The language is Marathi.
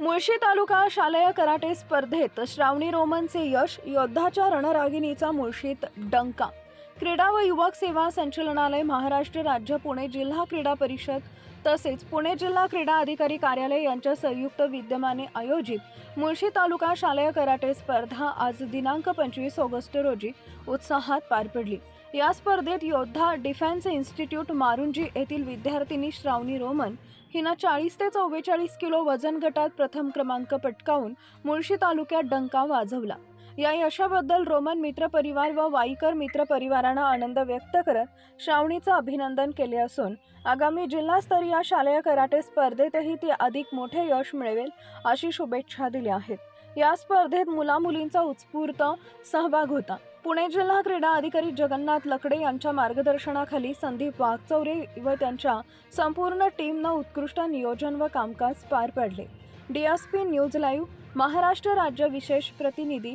मुळशी तालुका शालेय कराटे स्पर्धेत श्रावणी रोमनचे यश योद्धाच्या रणरागिणीचा मुळशीत डंका क्रीडा व युवक सेवा संचालनालय महाराष्ट्र राज्य पुणे जिल्हा क्रीडा परिषद तसेच पुणे जिल्हा क्रीडा अधिकारी कार्यालय यांच्या संयुक्त विद्यमाने आयोजित मुळशी तालुका शालेय कराटे स्पर्धा आज दिनांक पंचवीस ऑगस्ट रोजी उत्साहात पार पडली. या स्पर्धेत योद्धा डिफेन्स इन्स्टिट्यूट मारुंजी येथील विद्यार्थिनी श्रावणी रोमन हिनं चाळीस ते चव्वेचाळीस किलो वजन गटात प्रथम क्रमांक पटकावून मुळशी तालुक्यात डंका वाजवला. या यशाबद्दल रोमन मित्रपरिवार व वाईकर मित्रपरिवारानं आनंद व्यक्त करत श्रावणीचं अभिनंदन केले असून आगामी जिल्हास्तरीय शालेय कराटे स्पर्धेतही ती अधिक मोठे यश मिळवेल अशी शुभेच्छा दिल्या आहेत. या स्पर्धेत मुलामुलींचा उत्स्फूर्त सहभाग होता. पुणे जिल्हा क्रीडा अधिकारी जगन्नाथ लकडे यांच्या मार्गदर्शनाखाली संदीप वाघचौरे व त्यांच्या संपूर्ण टीमनं उत्कृष्ट नियोजन व कामकाज पार पाडले. डीएसपी न्यूज लाईव्ह महाराष्ट्र राज्य विशेष प्रतिनिधी